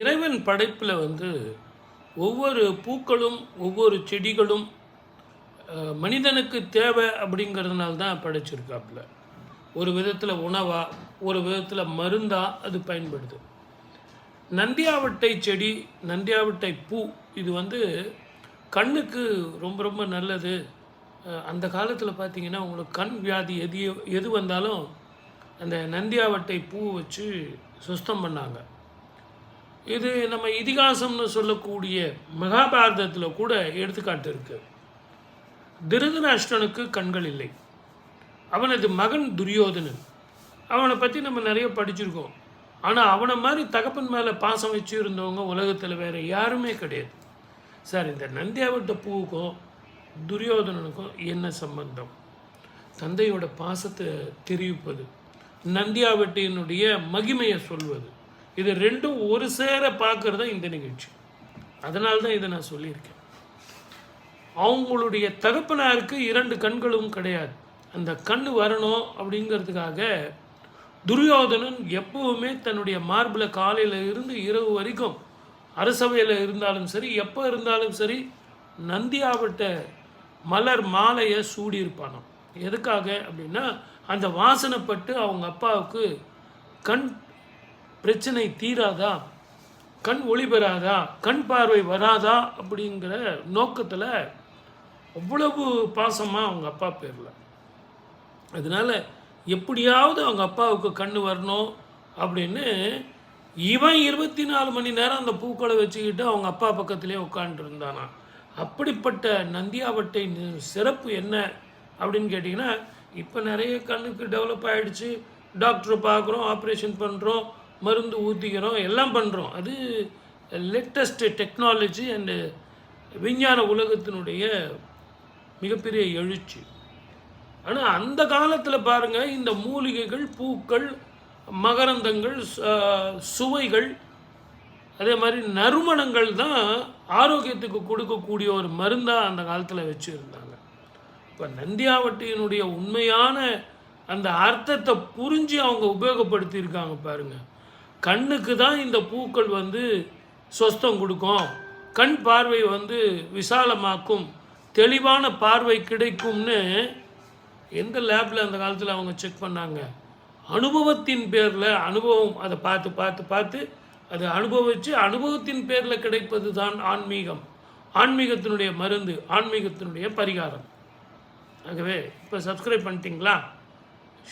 இறைவன் படைப்பில் வந்து ஒவ்வொரு பூக்களும் ஒவ்வொரு செடிகளும் மனிதனுக்கு தேவை அப்படிங்கிறதுனால தான் படைச்சிருக்காப்புல. ஒரு விதத்தில் உணவா ஒரு விதத்தில் மருந்தா அது பயன்படுது. நந்தியாவட்டை செடி நந்தியாவட்டை பூ இது வந்து கண்ணுக்கு ரொம்ப ரொம்ப நல்லது. அந்த காலத்தில் பார்த்திங்கன்னா உங்களுக்கு கண் வியாதி எது எது வந்தாலும் அந்த நந்தியாவட்டை பூ வச்சு சுத்தம் பண்ணாங்க. இது நம்ம இதிகாசம்னு சொல்லக்கூடிய மகாபாரதத்தில் கூட எடுத்துக்காட்டு இருக்கு. திருதராஷ்டனுக்கு கண்கள் இல்லை. அவனது மகன் துரியோதனன். அவனை பற்றி நம்ம நிறைய படிச்சிருக்கோம். ஆனால் அவனை மாதிரி தகப்பன் மேலே பாசம் வச்சு இருந்தவங்க உலகத்தில் வேறு யாருமே கிடையாது. சார் இந்த நந்தியாவட்ட பூவுக்கும் துரியோதனனுக்கும் என்ன சம்பந்தம்? தந்தையோட பாசத்தை தெரிவிப்பது நந்தியாவட்டியினுடைய மகிமையை சொல்வது. இது ரெண்டும் ஒரு சேர பார்க்கறது தான் இந்த நிகழ்ச்சி. அதனால தான் இதை நான் சொல்லியிருக்கேன். அவங்களுடைய தகப்பனாருக்கு இரண்டு கண்களும் கிடையாது. அந்த கண் வரணும் அப்படிங்கிறதுக்காக துரியோதனன் எப்பவுமே தன்னுடைய மார்பில் காலையில் இருந்து இரவு வரைக்கும் அரசவையில் இருந்தாலும் சரி எப்போ இருந்தாலும் சரி நந்தியாவட்ட மலர் மாலையை சூடியிருப்பானாம். எதுக்காக அப்படின்னா அந்த வாசனைப்பட்டு அவங்க அப்பாவுக்கு கண் பிரச்சனை தீராதா? கண் ஒளி பெறாதா? கண் பார்வை வராதா? அப்படிங்கிற நோக்கத்தில் அவ்வளவு பாசமாக அவங்க அப்பா பேரில். அதனால எப்படியாவது அவங்க அப்பாவுக்கு கண் வரணும் அப்படின்னு இவன் இருபத்தி நாலு மணி நேரம் அந்த பூக்களை வச்சுக்கிட்டு அவங்க அப்பா பக்கத்திலே உட்காந்துருந்தானா அப்படிப்பட்ட நந்தியாவட்டை சிறப்பு என்ன அப்படின்னு கேட்டிங்கன்னா இப்போ நிறைய கண்ணுக்கு டெவலப் ஆகிடுச்சு டாக்டரை பார்க்குறோம் ஆப்ரேஷன் பண்ணுறோம் மருந்து ஊற்றிக்கிறோம் எல்லாம் பண்ணுறோம் அது லேட்டஸ்ட் டெக்னாலஜி அண்டு விஞ்ஞான உலகத்தினுடைய மிகப்பெரிய எழுச்சி. ஆனால் அந்த காலத்தில் பாருங்கள் இந்த மூலிகைகள் பூக்கள் மகரந்தங்கள் சுவைகள் அதே மாதிரி நறுமணங்கள் தான் ஆரோக்கியத்துக்கு கொடுக்கக்கூடிய ஒரு மருந்தாக அந்த காலத்தில் வச்சுருந்தாங்க. இப்போ நந்தியாவட்டியினுடைய உண்மையான அந்த அர்த்தத்தை புரிஞ்சு அவங்க உபயோகப்படுத்தியிருக்காங்க பாருங்கள் கண்ணுக்கு தான் இந்த பூக்கள் வந்து சொஸ்தம் கொடுக்கும். கண் பார்வை வந்து விசாலமாக்கும். தெளிவான பார்வை கிடைக்கும்னு எந்த லேபில் அந்த காலத்தில் அவங்க செக் பண்ணாங்க. அனுபவத்தின் பேரில் அனுபவம் அதை பார்த்து பார்த்து பார்த்து அதை அனுபவித்து அனுபவத்தின் பேரில் கிடைப்பது தான் ஆன்மீகம். ஆன்மீகத்தினுடைய மருந்து ஆன்மீகத்தினுடைய பரிகாரம். ஆகவே இப்போ சப்ஸ்கிரைப் பண்ணிட்டீங்களா?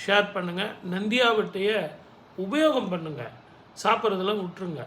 ஷேர் பண்ணுங்கள் நந்தியாவட்டைய உபயோகம் பண்ணுங்கள் சாப்பிட்றதெல்லாம் விட்டுருங்க.